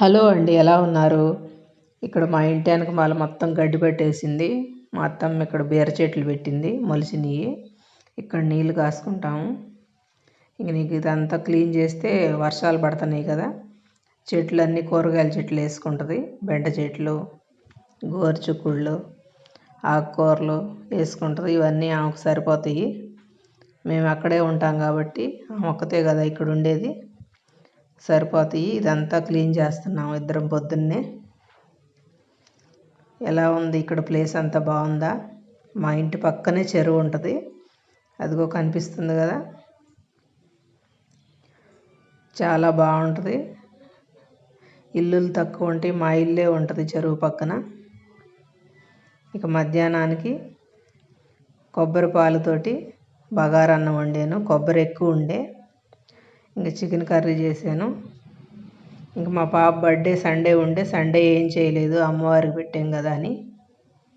Hello అండి ఎలా ఉన్నారు? ఇక్కడ మా ఇంటి వెనకమాల మొత్తం గడ్డి పెట్టేసింది. మా అత్తమ్మ ఇక్కడ బీర చెట్లు పెట్టింది మొలిసినవి ఇక్కడ నీళ్ళు కాసుకుంటాము. ఇంక నీకు ఇదంతా క్లీన్ చేస్తే వర్షాలు పడుతున్నాయి కదా. చెట్లు అన్నీ కూరగాయల చెట్లు వేసుకుంటుంది. బెండ చెట్లు గోరుచుక్కుళ్ళు ఆకుకూరలు వేసుకుంటుంది. ఇవన్నీ ఆమెకు సరిపోతాయి. మేము అక్కడే ఉంటాం కాబట్టి ఆమె ఒక్కతే కదా ఇక్కడ ఉండేది. సరిపోతాయి. ఇదంతా క్లీన్ చేస్తున్నాము ఇద్దరం పొద్దున్నే. ఎలా ఉంది ఇక్కడ ప్లేస్ అంతా బాగుందా? మా ఇంటి పక్కనే చెరువు ఉంటుంది. అదిగో కనిపిస్తుంది కదా. చాలా బాగుంటుంది. ఇల్లులు తక్కువ ఉంటాయి మా ఇల్లే ఉంటుంది చెరువు పక్కన. ఇక మధ్యాహ్నానికి కొబ్బరి పాలుతోటి బగారన్నం వండాను. కొబ్బరి ఎక్కువ ఉండే. ఇంకా చికెన్ కర్రీ చేశాను. ఇంకా మా పాప బర్త్డే సండే ఉండే సండే ఏం చేయలేదు అమ్మవారికి పెట్టాం కదా అని.